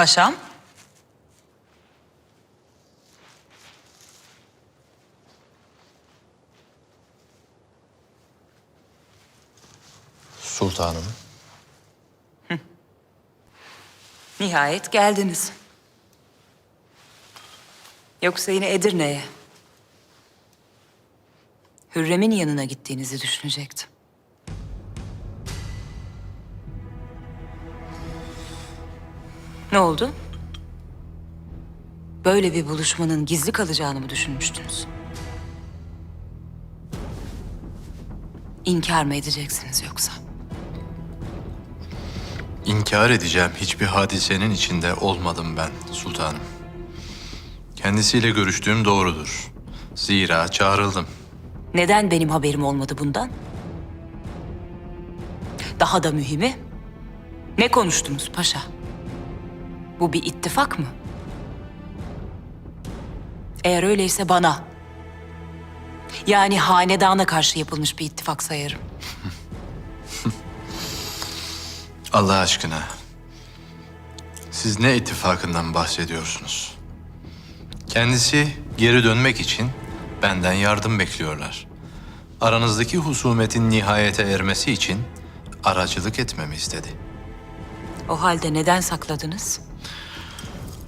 Paşam. Sultanım. Nihayet geldiniz. Yoksa yine Edirne'ye. Hürrem'in yanına gittiğinizi düşünecektim. Ne oldu? Böyle bir buluşmanın gizli kalacağını mı düşünmüştünüz? İnkar mı edeceksiniz yoksa? İnkar edeceğim hiçbir hadisenin içinde olmadım ben sultanım. Kendisiyle görüştüğüm doğrudur. Zira çağrıldım. Neden benim haberim olmadı bundan? Daha da mühimi, ne konuştunuz paşa? Bu bir ittifak mı? Eğer öyleyse bana, yani hanedana karşı yapılmış bir ittifak sayarım. Allah aşkına. Siz ne ittifakından bahsediyorsunuz? Kendisi geri dönmek için benden yardım bekliyorlar. Aranızdaki husumetin nihayete ermesi için aracılık etmemi istedi. O halde neden sakladınız?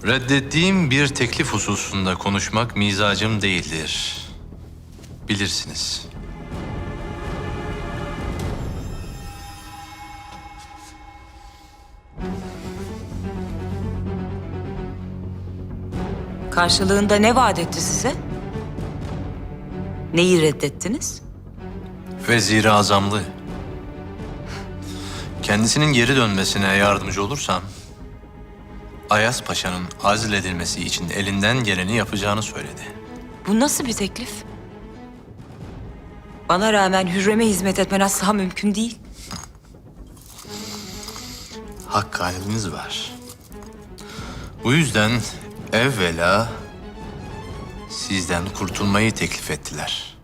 Reddettiğim bir teklif hususunda konuşmak mizacım değildir. Bilirsiniz. Karşılığında ne vaat etti size? Neyi reddettiniz? Vezir-i Azamlı. Kendisinin geri dönmesine yardımcı olursam... Ayas Paşa'nın azledilmesi için elinden geleni yapacağını söyledi. Bu nasıl bir teklif? Bana rağmen Hürrem'e hizmet etmen asla mümkün değil. Hak haliniz var. Bu yüzden evvela sizden kurtulmayı teklif ettiler.